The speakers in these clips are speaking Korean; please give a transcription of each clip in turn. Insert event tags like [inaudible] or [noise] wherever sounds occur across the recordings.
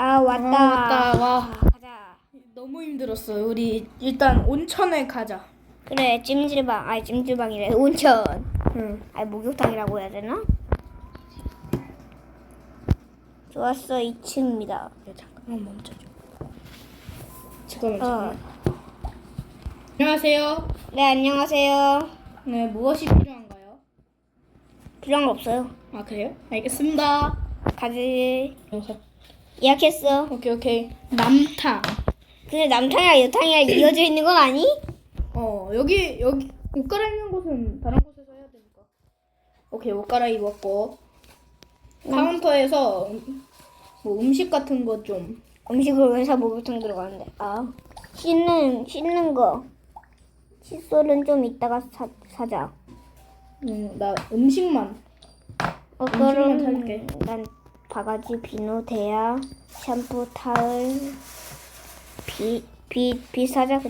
아 왔다. 아, 왔다. 와. 아, 가자. 너무 힘들었어. 우리 일단 온천에 가자. 그래 찜질방. 아니 찜질방이래. [laughs] 온천. 응. 아니 목욕탕이라고 해야 되나? 좋았어 2층입니다. 야, 잠깐만 멈춰줘. 잠깐만 어. 잠깐만. 안녕하세요. 네 안녕하세요. 네 무엇이 필요한가요? 필요한 거 없어요. 아 그래요? 알겠습니다. 가지. 예약했어. 오케이 오케이. 남탕. 근데 남탕이랑 여탕이랑 이어져 있는 건 아니? 어 여기 여기 옷 갈아입는 곳은 다른 곳에서 해야 되니까. 오케이 옷 갈아입었고 카운터에서 뭐 음식 같은 거 좀. 음식을 왜 사 목욕탕 들어가는데? 아 씻는 씻는 거. 칫솔은 좀 이따가 사, 사자. 음, 나 음식만. 어, 음식만 그럼 살게. 난 바가지, 비누, 대야, 샴푸, 타월, 비, 비, 비 사자.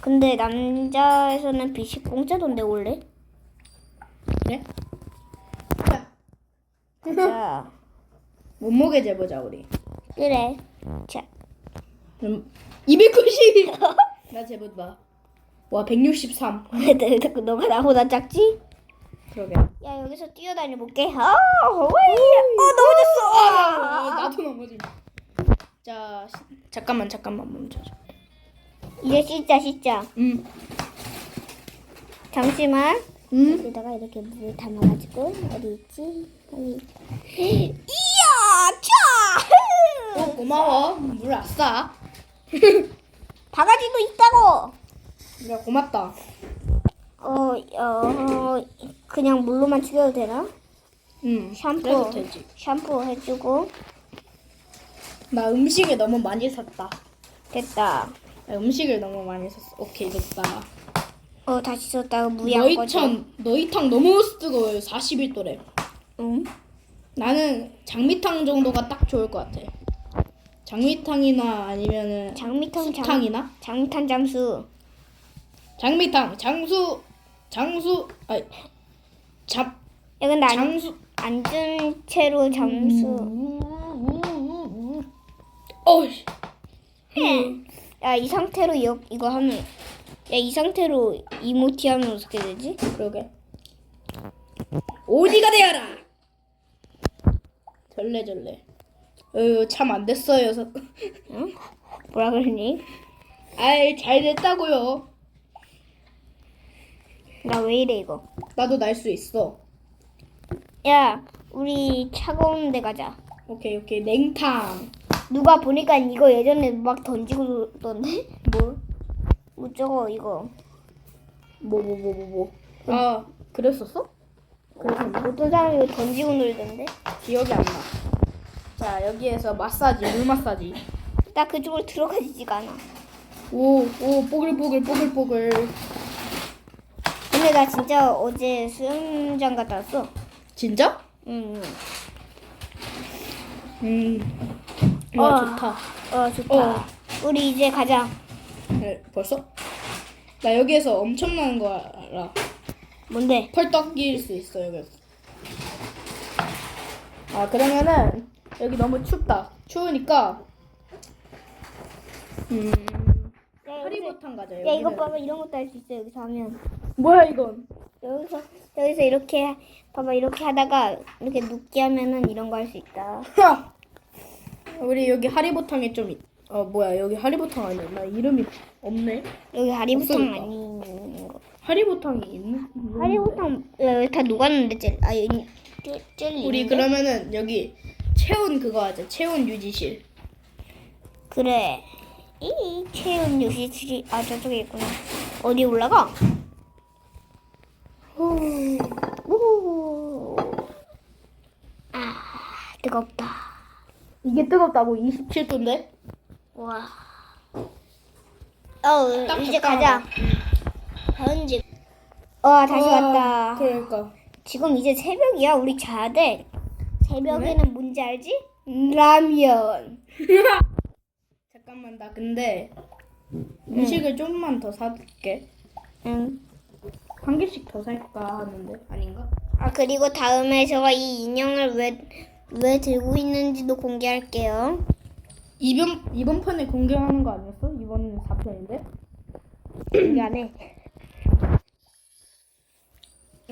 근데 남자에서는 빗이 공짜던데 원래? 그래? 자 자, [laughs] 몸무게 재보자 우리. 그래. 자, 그럼 290. [laughs] 나 재본다. 와 163. [laughs] 왜 너- 너가 나보다 작지? 그러게. 야 여기서 뛰어다녀 볼게. 아, 어, 넘어졌어. 아, 나도 넘어지. 자 시- 잠깐만 잠깐만 멈춰줘. 이제 씻자, 씻자. 음. 잠시만. 음. 여기다가 이렇게 물 담아가지고 어디 있지? 여기. 이야, 차! 어, 고마워. 물 아싸. [laughs] 바가지도 있다고. 야 고맙다. 어, 어, 그냥 물로만 죽여도 되나? 음. 샴푸. 그래도 되지. 샴푸 해주고 나 음식을 너무 많이 샀다. 됐다. 나 음식을 너무 많이 샀어. 오케이 됐다. 어, 다시 썼다가 무양 꺼져. 너희탕 너희탕 너무 뜨거워요. 41도래. 응? 나는 장미탕 정도가 딱 좋을 것 같아. 장미탕이나 아니면은 장미탕 장 탕이나 장미탕 잠수. 장미탕 장수 장수 아니 잡야 근데 안, 장수. 앉은 채로 잠수. 어이 야 이 상태로 이, 이거 하면 야 이 상태로 이모티 하면 어떻게 되지? 그러게. 오디가 되어라! 절레절레. 어참 안 됐어요 서- 응? 뭐라 그러니? 아이 잘 됐다고요 나 왜 이래 이거? 나도 날 수 있어 야 우리 차가운 데 가자. 오케이 오케이 냉탕 누가 보니까 이거 예전에 막 던지고 던데? 뭘? [laughs] 뭐 저거 이거 뭐 뭐 뭐 뭐 뭐 아 그랬었어? 어떤 사람이 이거 던지고 놀던데? 기억이 안 나. 자 여기에서 마사지 물 마사지 나 그쪽으로 들어가지지가 않아. 오오 뽀글뽀글 뽀글뽀글 근데 나 진짜 어제 수영장 갔다 왔어. 진짜? 응. 음 와 어. 좋다 어 좋다. 우리 이제 가자. 네, 벌써? 나 여기에서 엄청난 거 알아 뭔데? 펄떡 낄수 있어 여기서 아 그러면은 여기 너무 춥다 추우니까 음 야, 여기서, 하리보탕 가자 야 이거. 봐봐 이런 것도 할 수 있어 여기서 하면. 뭐야 이건 여기서 여기서 이렇게 봐봐 이렇게 하다가 이렇게 눕게 하면은 이런 거 할 수 있다. 하! 우리 여기 하리보탕에 좀, 있... 어, 뭐야, 여기 하리보탕 아니야. 나 이름이 없네. 여기 하리보탕 없으니까. 아닌 거. 하리보탕이 있는? 하리보탕 야, 여기 다 녹았는데 젤. 아 여기 젤- 젤리. 우리 있는데? 그러면은 여기 체온 그거 하자. 체온 유지실. 그래. 이 체온 유시칠이 아 저쪽에 있구나. 어디 올라가? 아 뜨겁다. 이게 뜨겁다고 27도인데? 와. 어 딱 이제. 가자. 현지. 어 다시 왔다. 그러니까. 지금 이제 새벽이야. 우리 자야 돼. 새벽에는 뭔지 알지? 라면. [laughs] 나 근데 음식을 좀만 더 사둘게. 응. 한 개씩 더 살까 하는데, 아닌가? 아 그리고 다음에 제가 이 인형을 왜 왜 들고 있는지도 공개할게요. 이번 이번 편에 공개하는 거 아니었어? 이번은 4편인데. 미안해.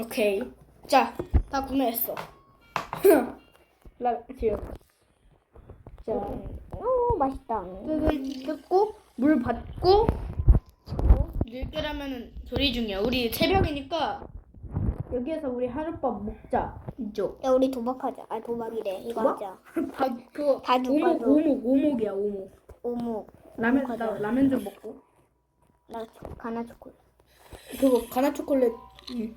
오케이. 자, 다 구매했어. [laughs] 라 지금. 자, 오 맛있다. 뜯을 뜯고 물 받고 늘게라면은 조리 중이야. 우리 새벽이니까 여기에서 우리 하룻밤 먹자. 이쪽. 야 우리 도박하자. 아 도박이래. 이거 도박? 하자. [laughs] 다 그거 다 누가 오목 줘? 오목 오목이야 오목. 오목. 라면. 나 라면 좀 먹고. 나 초- 가나 초콜릿. 그거 가나 초콜릿. 응.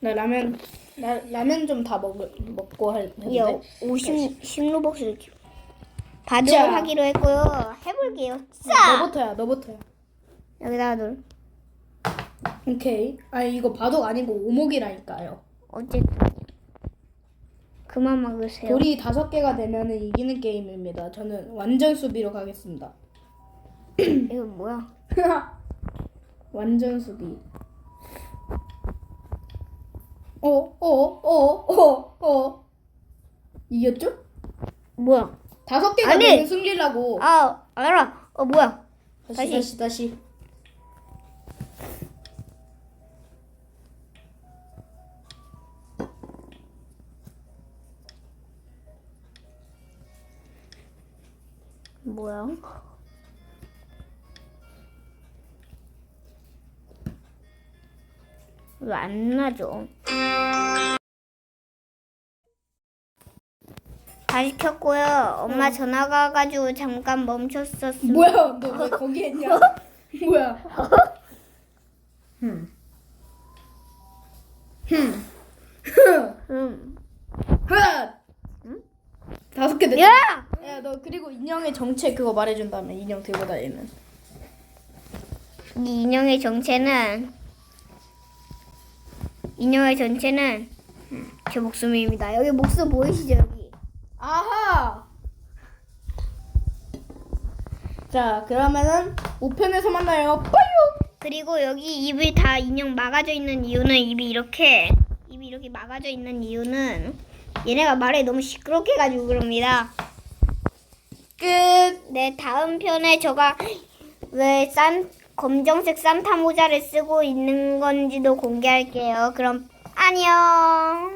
나 라면 나 라면 좀 다 먹 먹고 할야 텐데. 50 10로벅스를 줘. 바둑을 자. 하기로 했고요. 해볼게요. 자 너부터야 너부터야. 여기다가 둘. 오케이. 아 이거 바둑 아니고 오목이라니까요. 어쨌든 그만 막으세요. 돌이 다섯 개가 되면은 이기는 게임입니다. 저는 완전 수비로 가겠습니다. [clears throat] 이거 뭐야? [laughs] 완전 수비. 어, 어, 어, 어, 어. 이겼죠? 뭐야? 다섯 개가 아니! 되면 승리라고. 아 알아. 어 뭐야? 다시, 다시. 다시, 다시. 뭐야? 왜 안 나죠? 다 시 켰고요. 엄마 전화가 와가지고 잠깐 멈췄었어. 뭐야? 너 왜 거기 했냐? 뭐야? 흠. 흠. 음. 하! 다섯 개 됐다. 야! 야, 너 그리고 인형의 정체 그거 말해준 다음에 인형 들고 다니는. 이 인형의 정체는 인형의 전체는 제 목숨입니다. 여기 목숨 보이시죠 여기? 아하. 자, 그러면은 5편에서 만나요. 빠요. 그리고 여기 입이 다 인형 막아져 있는 이유는 입이 이렇게 입이 이렇게 막아져 있는 이유는 얘네가 말을 너무 시끄럽게 해가지고 그럽니다. 끝. 네 다음 편에 제가 왜 산 검정색 산타 모자를 쓰고 있는 건지도 공개할게요. 그럼 안녕.